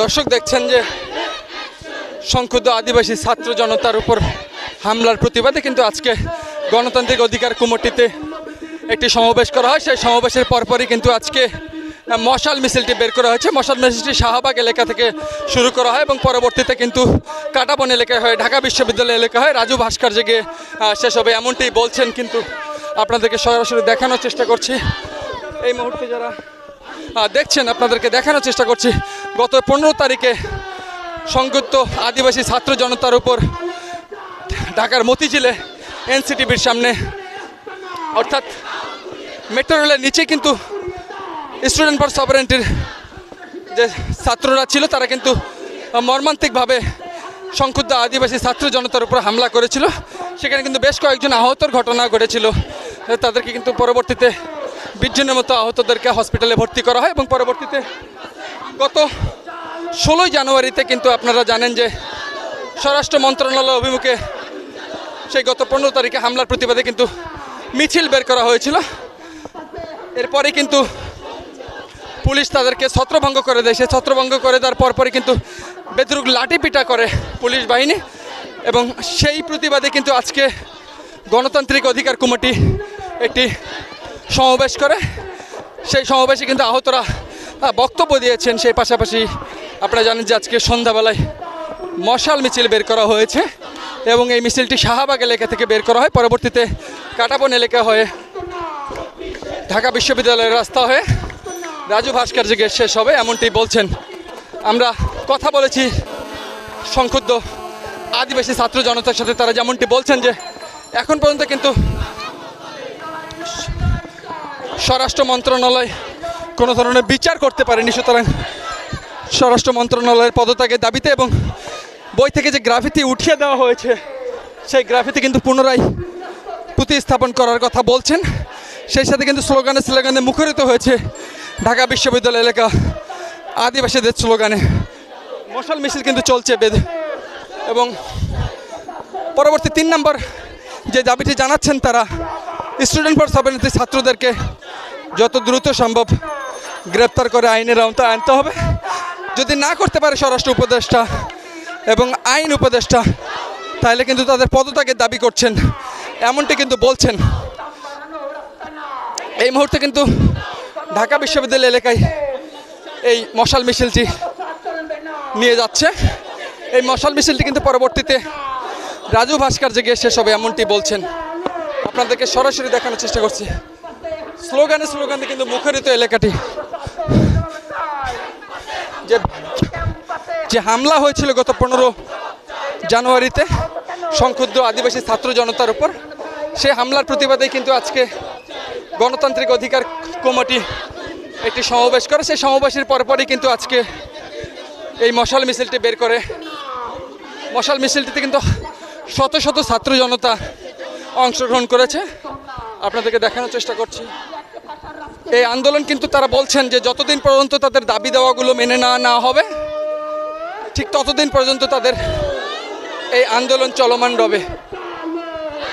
দর্শক দেখছেন যে সংক্ষুব্ধ আদিবাসী ছাত্র জনতার উপর হামলার প্রতিবাদে কিন্তু আজকে গণতান্ত্রিক অধিকার কুমটিতে একটি সমাবেশ করা হয়। সেই সমাবেশের পরপরই কিন্তু আজকে মশাল মিছিলটি বের করা হয়েছে। মশাল মিছিলটি শাহবাগ এলাকা থেকে শুরু করা হয় এবং পরবর্তীতে কিন্তু কাটাবন এলাকায় হয়, ঢাকা বিশ্ববিদ্যালয় এলাকা হয়। রাজু ভাস্কর্যে গিয়ে শেষ হবে এমনটি বলছেন কিন্তু আপনাদেরকে সরাসরি দেখানোর চেষ্টা করছি। এই মুহূর্তে যারা দেখছেন আপনাদেরকে দেখানোর চেষ্টা করছি গত পনেরো তারিখে সংযুক্ত আদিবাসী ছাত্র জনতার উপর ঢাকার মতিঝিলে এনসিটিভির সামনে, অর্থাৎ মেট্রো রেলের নিচে কিন্তু স্টুডেন্ট ফর সভারেন্টির যে ছাত্ররা ছিল, তারা কিন্তু মর্মান্তিকভাবে সংক্ষুব্ধ আদিবাসী ছাত্র জনতার উপর হামলা করেছিল। সেখানে কিন্তু বেশ কয়েকজন আহতর ঘটনা ঘটেছিল। তাদেরকে কিন্তু পরবর্তীতে বিজ্জনের মতো আহতদেরকে হসপিটালে ভর্তি করা হয় এবং পরবর্তীতে গত ষোলোই জানুয়ারিতে কিন্তু আপনারা জানেন যে স্বরাষ্ট্র মন্ত্রণালয় অভিমুখে সেই গত পনেরো তারিখে হামলার প্রতিবাদে কিন্তু মিছিল বের করা হয়েছিল। এরপরে কিন্তু পুলিশ তাদেরকে ছত্রভঙ্গ করে দেয়। সে ছত্রভঙ্গ করে দেওয়ার পরপরই কিন্তু বেদরুক লাঠি পিটা করে পুলিশ বাহিনী এবং সেই প্রতিবাদে কিন্তু আজকে গণতান্ত্রিক অধিকার কমিটি একটি সমাবেশ করে। সেই সমাবেশে কিন্তু আহতরা আহ, বক্তব্য দিয়েছেন। সেই পাশাপাশি আপনারা জানেন যে আজকে সন্ধ্যাবেলায় মশাল মিছিল বের করা হয়েছে এবং এই মিছিলটি শাহবাগ এলাকা থেকে বের করা হয়। পরবর্তীতে কাটাবন এলাকা হয়ে ঢাকা বিশ্ববিদ্যালয়ের রাস্তা হয়ে রাজু ভাস্কর্য গেট শেষ হবে এমনটি বলছেন। আমরা কথা বলেছি সংক্ষুব্ধ আদিবাসী ছাত্র জনতার সাথে তারা যেমনটি বলছেন যে এখন পর্যন্ত কিন্তু স্বরাষ্ট্র মন্ত্রণালয় কোনো ধরনের বিচার করতে পারেনি, সুতরাং স্বরাষ্ট্র মন্ত্রণালয়ের পদত্যাগের দাবিতে এবং বই থেকে যে গ্রাফিতি উঠিয়ে দেওয়া হয়েছে, সেই গ্রাফিতি কিন্তু পুনরায় প্রতিস্থাপন করার কথা বলছেন। সেই সাথে কিন্তু স্লোগানে স্লোগানে মুখরিত হয়েছে ঢাকা বিশ্ববিদ্যালয় এলাকা আদিবাসীদের স্লোগানে। মশাল মিছিল কিন্তু চলছে বেদ। এবং পরবর্তী তিন নম্বর যে দাবিটি জানাচ্ছেন তারা স্টুডেন্ট ফর সাবেনিটি ছাত্রদেরকে যত দ্রুত সম্ভব গ্রেপ্তার করে আইনের আওতায় আনতে হবে। যদি না করতে পারে স্বরাষ্ট্র উপদেষ্টা এবং আইন উপদেষ্টা, তাহলে কিন্তু তাদের পদত্যাগের দাবি করছেন। এমনটি কিন্তু বলছেন। এই মুহূর্তে কিন্তু ঢাকা বিশ্ববিদ্যালয় এলাকায় এই মশাল মিছিলটি নিয়ে যাচ্ছে। এই মশাল মিছিলটি কিন্তু পরবর্তীতে রাজু ভাস্কর্যে গিয়ে শেষ হবে, এমনটি বলছেন। আপনাদেরকে সরাসরি দেখানোর চেষ্টা করছি। স্লোগানে স্লোগানে কিন্তু মুখরিত এলাকাটি। যে যে হামলা হয়েছিল গত পনেরো জানুয়ারিতে সংক্ষুব্ধ আদিবাসী ছাত্র জনতার উপর সেই হামলার প্রতিবাদে কিন্তু আজকে গণতান্ত্রিক অধিকার কমিটি একটি সমাবেশ করে। সেই সমাবেশের পরপরই কিন্তু আজকে এই মশাল মিছিলটি বের করে। মশাল মিছিলটিতে কিন্তু শত শত ছাত্র জনতা অংশগ্রহণ করেছে। আপনাদেরকে দেখানোর চেষ্টা করছি। এই আন্দোলন কিন্তু তারা বলছেন যে যতদিন পর্যন্ত তাদের দাবি দেওয়াগুলো মেনে না না হবে, ঠিক ততদিন পর্যন্ত তাদের এই আন্দোলন চলমান রবে।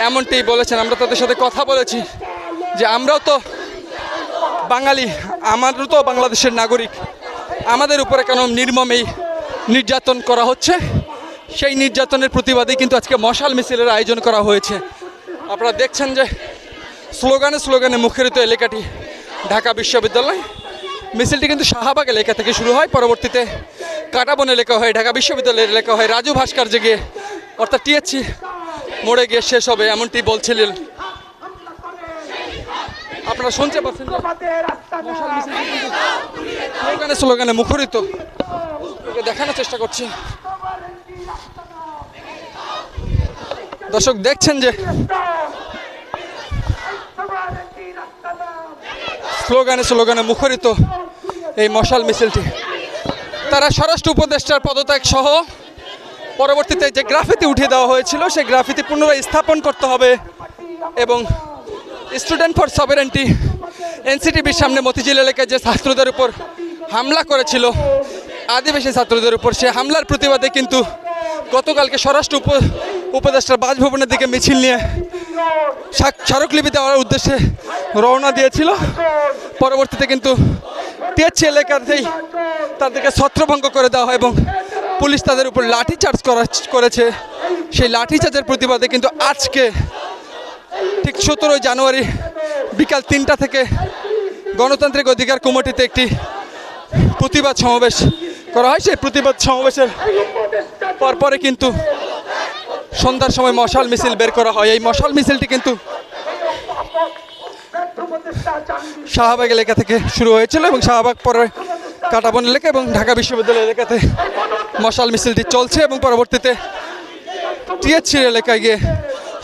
এমনটি বলেছেন। আমরা তাদের সাথে কথা বলেছি যে আমরাও তো বাঙালি আমারও তো বাংলাদেশের নাগরিক। আমাদের উপরে কেন নির্মম এই নির্যাতন করা হচ্ছে? সেই নির্যাতনের প্রতিবাদে কিন্তু আজকে মশাল মিছিলের আয়োজন করা হয়েছে। আপনারা দেখছেন যে স্লোগানে স্লোগানে মুখরিত এলাকাটি ঢাকা বিশ্ববিদ্যালয়। মিছিলটি কিন্তু শাহবাগ এলাকা থেকে শুরু হয়, পরবর্তীতে কাটাবন এলাকা হয়, ঢাকা বিশ্ববিদ্যালয়ের এলাকা হয়, রাজু ভাস্কর্যে গিয়ে অর্থাৎ টিএসসি মোড়ে গিয়ে শেষ হবে এমনটি বলছিলেন। আপনারা শুনতে পাচ্ছেন স্লোগানে মুখরিত। দেখানোর চেষ্টা করছি। দর্শক দেখছেন যে স্লোগানে স্লোগানে মুখরিত এই মশাল মিছিলটি। তারা স্বরাষ্ট্র উপদেষ্টার পদত্যাগ সহ পরবর্তীতে যে গ্রাফিতি উঠিয়ে দেওয়া হয়েছিল, সেই গ্রাফিতি পুনরায় স্থাপন করতে হবে এবং স্টুডেন্ট ফর সভারেন্টি এনসিটিভির সামনে মতিঝিল এলাকায় যে ছাত্রদের উপর হামলা করেছিল, আদিবাসী ছাত্রদের উপর, সে হামলার প্রতিবাদে কিন্তু গতকালকে স্বরাষ্ট্র উপ, উপদেষ্টার বাসভবনের দিকে মিছিল নিয়ে স্মারকলিপি দেওয়ার উদ্দেশ্যে রওনা দিয়েছিল। পরবর্তীতে কিন্তু টিএচসি এলাকাতেই তাদেরকে ছত্রভঙ্গ করে দেওয়া হয় এবং পুলিশ তাদের উপর লাঠি চার্জ করা করেছে। সেই লাঠি চার্জের প্রতিবাদে কিন্তু আজকে ঠিক সতেরোই জানুয়ারি বিকাল তিনটা থেকে গণতান্ত্রিক অধিকার কমিটিতে একটি প্রতিবাদ সমাবেশ করা হয়। সেই প্রতিবাদ সমাবেশের পরপরে কিন্তু সন্ধ্যার সময় মশাল মিছিল বের করা হয়। এই মশাল মিছিলটি কিন্তু শাহবাগ এলাকা থেকে শুরু হয়েছিল এবং শাহবাগ পরে কাটাবন এলাকা এবং ঢাকা বিশ্ববিদ্যালয় এলাকাতে মশাল মিছিলটি চলছে এবং পরবর্তীতে টিএচসি এলাকায় গিয়ে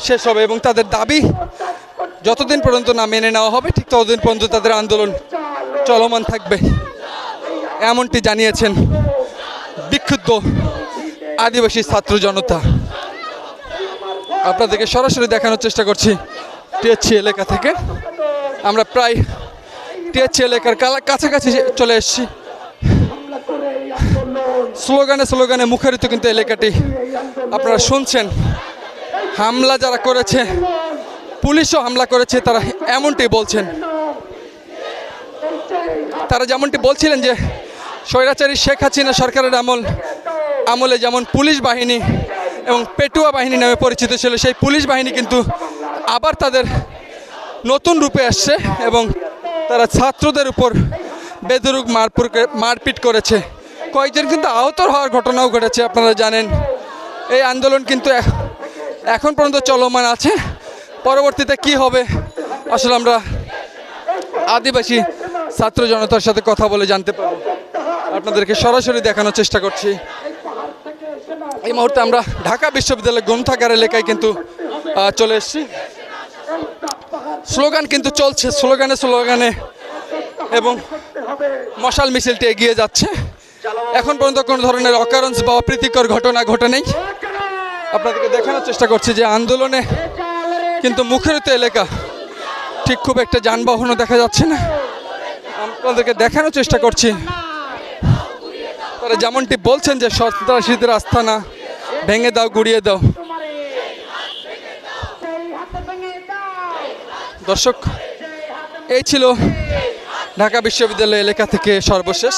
শেষ হবে এবং তাদের দাবি, যতদিন পর্যন্ত না মেনে নেওয়া হবে, ঠিক ততদিন পর্যন্ত তাদের আন্দোলন চলমান থাকবে। এমনটি জানিয়েছেন বিক্ষুব্ধ আদিবাসী ছাত্র জনতা। আপনাদেরকে সরাসরি দেখানোর চেষ্টা করছি টিএচসি এলাকা থেকে। আমরা প্রায় টিএচসি এলাকার কাছাকাছি চলে এসেছি। স্লোগানে স্লোগানে মুখরিত কিন্তু এলাকাটি। আপনারা শুনছেন, হামলা যারা করেছে, পুলিশও হামলা করেছে, তারা এমনটি বলছেন। তারা যেমনটি বলছিলেন যে, স্বৈরাচারী শেখ হাসিনা সরকারের আমল আমলে যেমন পুলিশ বাহিনী এবং পেটুয়া বাহিনী নামে পরিচিত ছিল। সেই পুলিশ বাহিনী কিন্তু আবার তাদের নতুন রূপে আসছে এবং তারা ছাত্রদের উপর বেদরুক মারপুর মারপিট করেছে। কয়েকজন কিন্তু আহত হওয়ার ঘটনাও ঘটেছে, আপনারা জানেন। এই আন্দোলন কিন্তু এখ- এখন পর্যন্ত চলমান আছে। পরবর্তীতে কি হবে, আসলে আমরা আদিবাসী ছাত্র জনতার সাথে কথা বলে জানতে পারব। আপনাদেরকে সরাসরি দেখানোর চেষ্টা করছি। এই মুহূর্তে আমরা ঢাকা বিশ্ববিদ্যালয় গ্রন্থাগার এলাকায় কিন্তু চলে এসেছি। স্লোগান কিন্তু চলছে, স্লোগানে স্লোগানে এবং মশাল মিছিলটি এগিয়ে যাচ্ছে। এখন পর্যন্ত কোনো ধরনের অকারণ বা অপ্রীতিকর ঘটনা ঘটে নেই। আপনাদেরকে দেখানোর চেষ্টা করছি যে আন্দোলনে কিন্তু মুখরিত এলাকা ঠিক খুব একটা যানবাহনও দেখা যাচ্ছে না। আপনাদেরকে দেখানোর চেষ্টা করছি। তারা যেমনটি বলছেন যে সন্ত্রাসীদের আস্থানা ভেঙে দাও গুড়িয়ে দাও। দর্শক এই ছিল ঢাকা বিশ্ববিদ্যালয় এলাকা থেকে সর্বশেষ।